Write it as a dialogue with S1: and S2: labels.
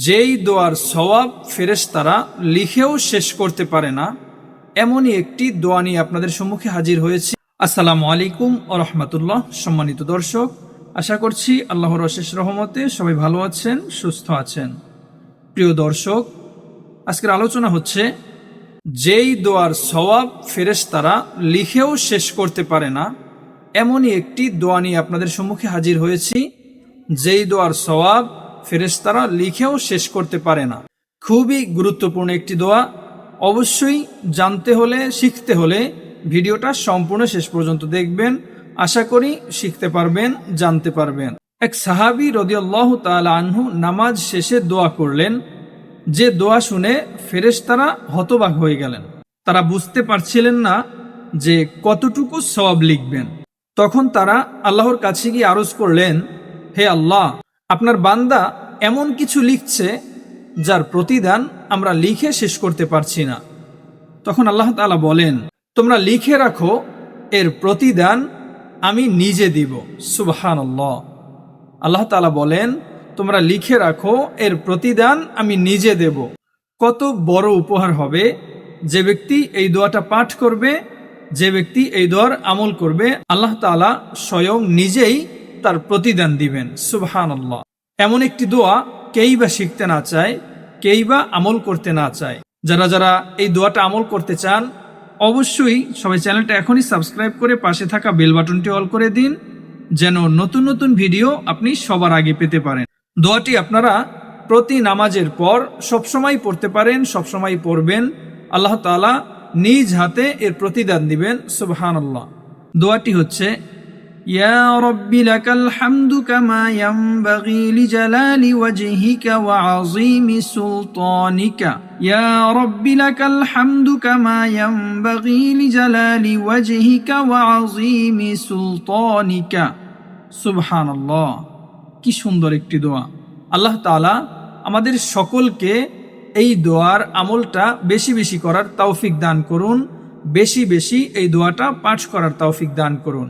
S1: যেই দোয়ার সওয়াব ফেরেশতারা লিখেও শেষ করতে পারে না, এমনই একটি দোয়া নিয়ে আপনাদের সম্মুখে হাজির হয়েছি। আসসালামু আলাইকুম ও রহমতুল্লাহ। সম্মানিত দর্শক, আশা করছি আল্লাহর অশেষ রহমতে সবাই ভালো আছেন, সুস্থ আছেন। প্রিয় দর্শক, আজকের আলোচনা হচ্ছে, যেই দোয়ার সওয়াব ফেরেশতারা লিখেও শেষ করতে পারে না, এমনই একটি দোয়া নিয়ে আপনাদের সম্মুখে হাজির হয়েছি। যেই দোয়ার সওয়াব ফেরেশতারা লিখেও শেষ করতে পারে না। খুবই গুরুত্বপূর্ণ একটি দোয়া। অবশ্যই জানতে হলে, শিখতে হলে ভিডিওটা সম্পূর্ণ শেষ পর্যন্ত দেখবেন। আশা করি শিখতে পারবেন, জানতে পারবেন। এক সাহাবি রদিয়াল্লাহ তাআলা আনহু নামাজ শেষে দোয়া করলেন। যে দোয়া শুনে ফেরেশতারা হতবাক হয়ে গেলেন। তারা বুঝতে পারছিলেন না যে কতটুকু সওয়াব লিখবেন। তখন তারা আল্লাহর কাছে গিয়ে আরজ করলেন, হে আল্লাহ, আপনার বান্দা এমন কিছু লিখছে যার প্রতিদান আমরা লিখে শেষ করতে পারছি না। তখন আল্লাহ তাআলা বলেন, তোমরা লিখে রাখো, এর প্রতিদান আমি নিজে দিব। সুবহান আল্লাহ তাআলা বলেন, তোমরা লিখে রাখো, এর প্রতিদান আমি নিজে দেব। কত বড় উপহার হবে, যে ব্যক্তি এই দোয়াটা পাঠ করবে, যে ব্যক্তি এই দোয়ার আমল করবে, আল্লাহ তাআলা স্বয়ং নিজেই তার প্রতিদান দিবেন। সুবহান আল্লাহ এমন একটি দোয়া কেই বা শিখতে না চায় কেই বা আমল করতে না চায়। যারা যারা এই দোয়াটা আমল করতে চান, অবশ্যই সবাই চ্যানেলটা এখনই সাবস্ক্রাইব করে পাশে থাকা বেল বাটনটি অল করে দিন, যেন নতুন নতুন ভিডিও আপনি সবার আগে পেতে পারেন। দোয়াটি আপনারা প্রতি নামাজের পর সবসময় পড়তে পারেন, সবসময় পড়বেন। আল্লাহ তাআলা নিজ হাতে এর প্রতিদান দিবেন সুবহান আল্লাহ দোয়াটি হচ্ছে يا رب لك الحمد كما ينبغي لجلال وجهك وعظيم سلطانك يا رب لك الحمد كما ينبغي لجلال وجهك وعظيم سلطانك سبحان الله কি সুন্দর একটি দোয়া আল্লাহ তাআলা আমাদের সকলকে এই দোয়ার আমলটা বেশি বেশি করার তৌফিক দান করুন বেশি বেশি এই দোয়াটা পাঠ করার তৌফিক দান করুন